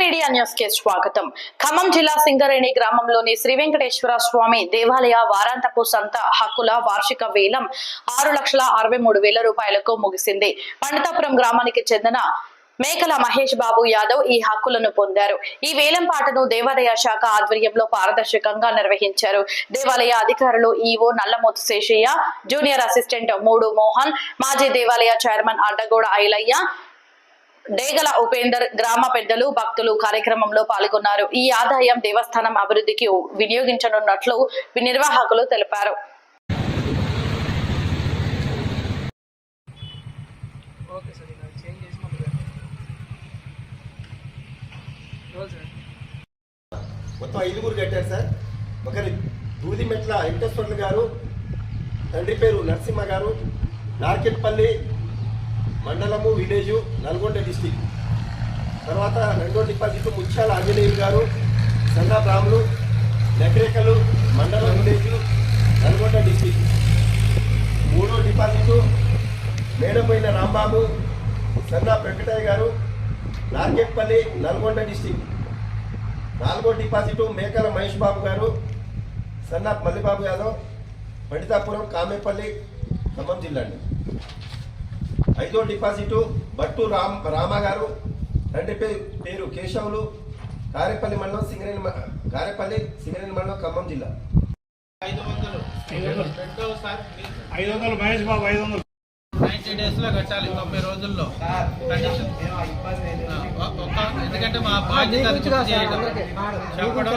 Media న్యూస్కి స్వాగతం. ఖమ్మం జిల్లా సింగరేణి గ్రామంలోని శ్రీ వెంకటేశ్వర స్వామి దేవాలయ వారాంతపు సంత హక్కుల వార్షిక వేలం ఆరు లక్షల అరవై మూడు వేల రూపాయలకు ముగిసింది. పండితాపురం గ్రామానికి చెందిన మేకల మహేష్ బాబు యాదవ్ ఈ హక్కులను పొందారు. ఈ వేలం పాటను దేవాలయ శాఖ ఆధ్వర్యంలో పారదర్శకంగా నిర్వహించారు. దేవాలయ అధికారులు EO Nallamothu Seshaiah junior assistant మూడు మోహన్ మాజీ దేవాలయ చైర్మన్ అడ్డగోడ ఐలయ్య డేగల ఉపేందర్ గ్రామ పెద్దలు భక్తులు కార్యక్రమంలో పాల్గొన్నారు. ఈ ఆదాయం దేవస్థానం అభివృద్ధికి వినియోగించనున్నట్లు నిర్వాహకులు తెలిపారు. మొత్తం ఐదుగురు కట్టారు సార్. ఒకరి దూదిమెట్ల వెంకటేశ్వర్లు గారు తండ్రి పేరు నరసింహ గారు నార్కెట్పల్లి మండలము విలేజు నల్గొండ డిస్టిక్. తర్వాత రెండో డిపాజిట్ ముత్యాల ఆంజనేయులు గారు సన్నా నకరేకలు మండలం విలేజు నల్గొండ డిస్టిక్. మూడో డిపాజిట్ మేడపోయిన రాంబాబు సన్నా వెంకటయ్య గారు నార్కెట్పల్లి నల్గొండ డిస్టిక్. నాలుగో డిపాజిట్ మేకల మహేష్ బాబు గారు సన్నా మల్లిబాబు యాదవ్ పండితాపురం కామేపల్లి ఖమ్మం జిల్లా అండి ఐదో డిపాజిట్ బట్టు రామ్ రామ గారు తండ్రి పేరు కేశవులు కారేపల్లి మండలం సింగరేణి కారేపల్లి సింగరేణి మండలం ఖమ్మం జిల్లా. ఐదు వందలు. ఐదు వందలు. మహేష్ బాబు ఐదు వందలు. నైన్టీ డేస్లో కట్టాలి తొంభై రోజుల్లో. కండిషన్ ఆ, ఒక్క ఎందుకంటే మా బాధ్యత చేయడం చెప్పడం.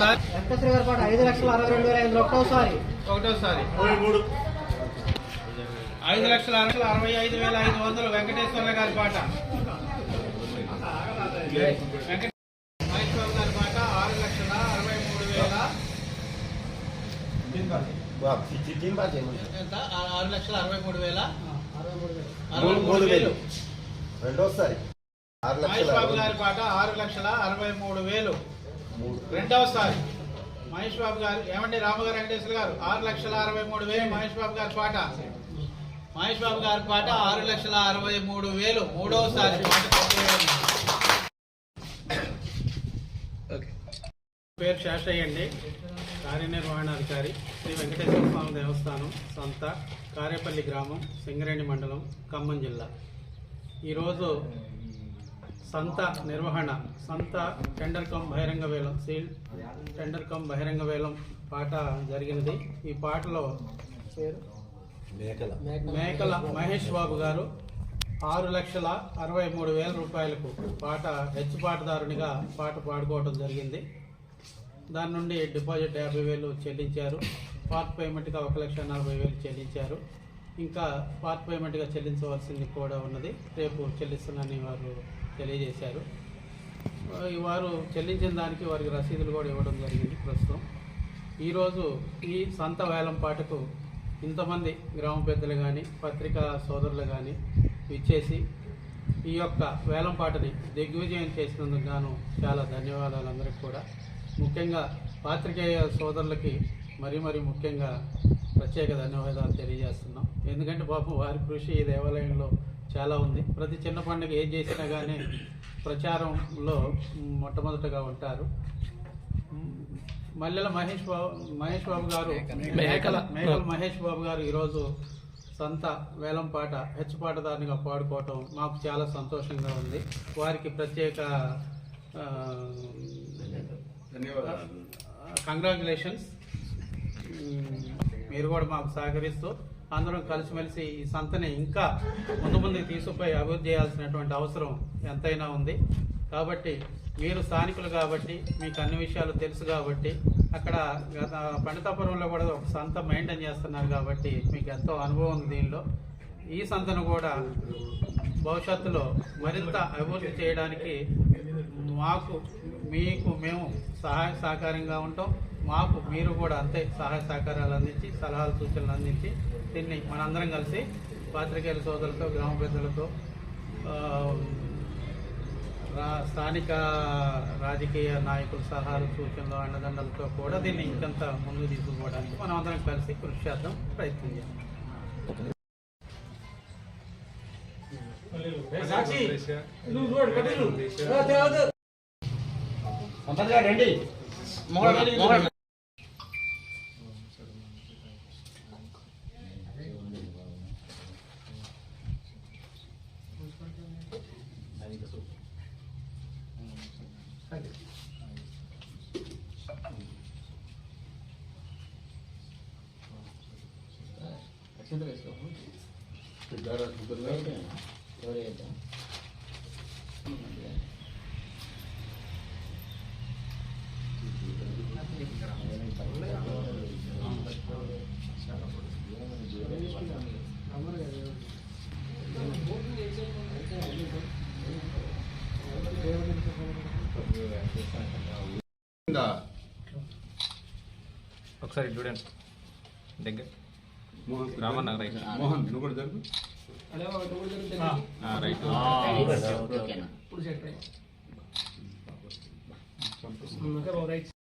సార్ వెంకటేశ్వర గారి ఐదు లక్షల అరవై రెండు వేల ఐదు ఒకటోసారి. ఒకటోసారి ఐదు లక్షల అరవై అరవై ఐదు వేల ఐదు వందలు వెంకటేశ్వర గారి పాట. వెంకట మహేశ్వర గారి పాట ఆరు లక్షల అరవై మూడు వేల. ఆరు లక్షల అరవై మూడు వేల. మూడు వేలు. రెండోసారి. మహేష్ బాబు గారి పాట ఆరు లక్షల అరవై మూడు వేలు. రెండవసారి మహేష్ బాబు గారు ఏమండి రామగారు వెంకటేశ్వర గారు? ఆరు లక్షల అరవై మూడు వేలు మహేష్ బాబు గారి పాట. మహేష్ బాబు గారి పాట ఆరు లక్షల అరవై మూడు వేలు. మూడవసారి పేరు శేషయ్య అండి. కార్యనిర్వహణాధికారి శ్రీ వెంకటేశ్వర స్వామి దేవస్థానం సంత కారేపల్లి గ్రామం సింగరేణి మండలం ఖమ్మం జిల్లా. ఈరోజు సంత నిర్వహణ సంత టెండర్ కమ్ బహిరంగ వేలం సీల్ టెండర్ కమ్ బహిరంగ వేలం పాట జరిగినది. ఈ పాటలో పేరు? మేకల. మేకల. మహేష్ బాబు గారు ఆరు లక్షల అరవై మూడు వేల రూపాయలకు పాట హెచ్ పాటదారునిగా పాట పాడుకోవడం జరిగింది. దాని నుండి డిపాజిట్ యాభై వేలు చెల్లించారు. పార్ట్ పేమెంట్గా ఒక లక్ష నలభై వేలు చెల్లించారు. ఇంకా పార్ట్ పేమెంట్గా చెల్లించవలసింది కూడా ఉన్నది. రేపు చెల్లిస్తున్నానని వారు తెలియజేశారు. వారు చెల్లించిన దానికి వారికి రసీదులు కూడా ఇవ్వడం జరిగింది ప్రస్తుతం. ఈరోజు ఈ సంత వేలం పాటకు ఇంతమంది గ్రామ పెద్దలు కానీ పత్రికా సోదరులు కానీ ఇచ్చేసి ఈ యొక్క వేలంపాటని దిగ్విజయం చేసినందుకు గాను చాలా ధన్యవాదాలు అందరికీ కూడా. ముఖ్యంగా పాత్రికేయ సోదరులకి మరీ మరీ ముఖ్యంగా ప్రత్యేక ధన్యవాదాలు తెలియజేస్తున్నాం. ఎందుకంటే పాపం వారి కృషి ఈ దేవాలయంలో చాలా ఉంది. ప్రతి చిన్న పండుగ ఏం చేసినా కానీ ప్రచారంలో మొట్టమొదటగా ఉంటారు. మల్లెల మహేష్ బాబు మహేష్ బాబు గారు మేకల. మేకల మహేష్ బాబు గారు ఈరోజు సంత వేలంపాట హెచ్చుపాటదారునిగా పాడుకోవటం మాకు చాలా సంతోషంగా ఉంది. వారికి ప్రత్యేక కంగ్రాచులేషన్స్ మీరు కూడా మాకు సహకరిస్తూ అందరం కలిసిమెలిసి ఈ సంతని ఇంకా ముందు ముందుకు తీసుకుపోయి అభివృద్ధి చేయాల్సినటువంటి అవసరం ఎంతైనా ఉంది. కాబట్టి మీరు స్థానికులు కాబట్టి మీకు అన్ని విషయాలు తెలుసు కాబట్టి అక్కడ గత పండితాపురంలో కూడా ఒక సంత మెయింటైన్ చేస్తున్నారు కాబట్టి మీకు ఎంతో అనుభవం ఉంది దీనిలో. ఈ సంతను కూడా భవిష్యత్తులో మరింత అభివృద్ధి చేయడానికి మాకు మీకు మేము సహాయ సహకారంగా ఉంటాం. మాకు మీరు కూడా అంతే సహాయ సహకారాలు అందించి సలహాలు సూచనలు అందించి దీన్ని మనందరం కలిసి పాత్రికేయుల సోదరులతో గ్రామ పెద్దలతో స్థానిక రాజకీయ నాయకుల సలహాలు సూచనలు అండదండలతో కూడా దీన్ని ఇంకంత ముందుకు తీసుకుపోవడానికి మనం అందరం కలిసి కృషి చేద్దాం ప్రయత్నం చేద్దాం. సాక్షి ఒకసారి చూడండి. దగ్గర. రామన్న రైట్. మోహన్ నువ్వు కూడా జరుగు. ఆ, రైట్. ఇప్పుడు సెట్. రైట్.